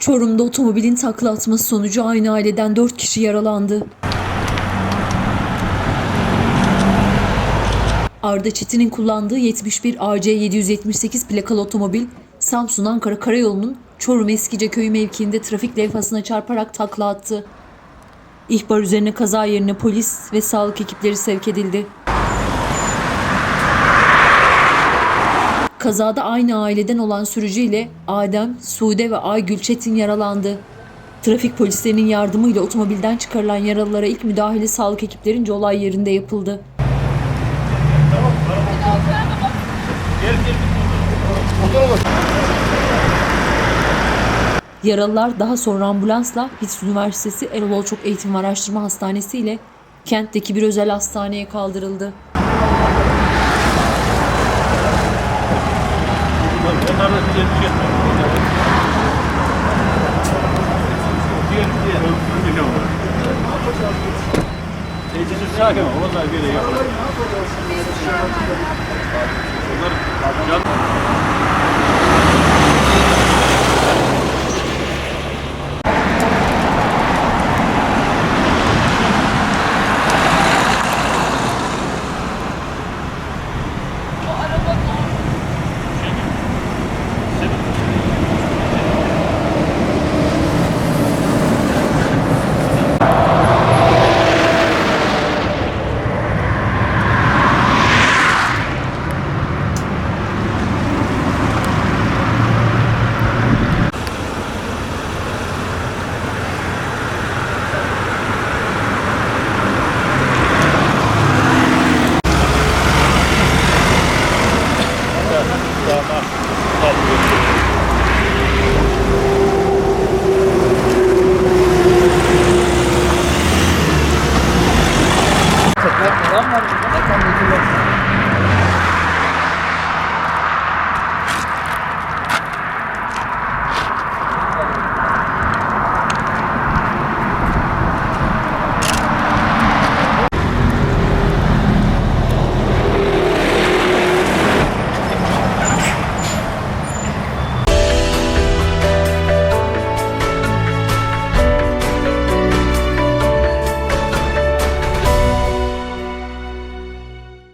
Çorum'da otomobilin takla atması sonucu aynı aileden 4 kişi yaralandı. Arda Çetin'in kullandığı 71 AC 778 plakalı otomobil Samsun Ankara Karayolu'nun Çorum Eskice köyü mevkiinde trafik levhasına çarparak takla attı. İhbar üzerine kaza yerine polis ve sağlık ekipleri sevk edildi. Kazada aynı aileden olan sürücü ile Adem, Sude ve Aygül Çetin yaralandı. Trafik polislerinin yardımıyla otomobilden çıkarılan yaralılara ilk müdahale sağlık ekiplerince olay yerinde yapıldı. Yaralılar daha sonra ambulansla Hitz Üniversitesi Erol Olçok Eğitim ve Araştırma Hastanesi ile kentteki bir özel hastaneye kaldırıldı. Teyzesi sakin ol. Onlar böyle yapar. Onlar can...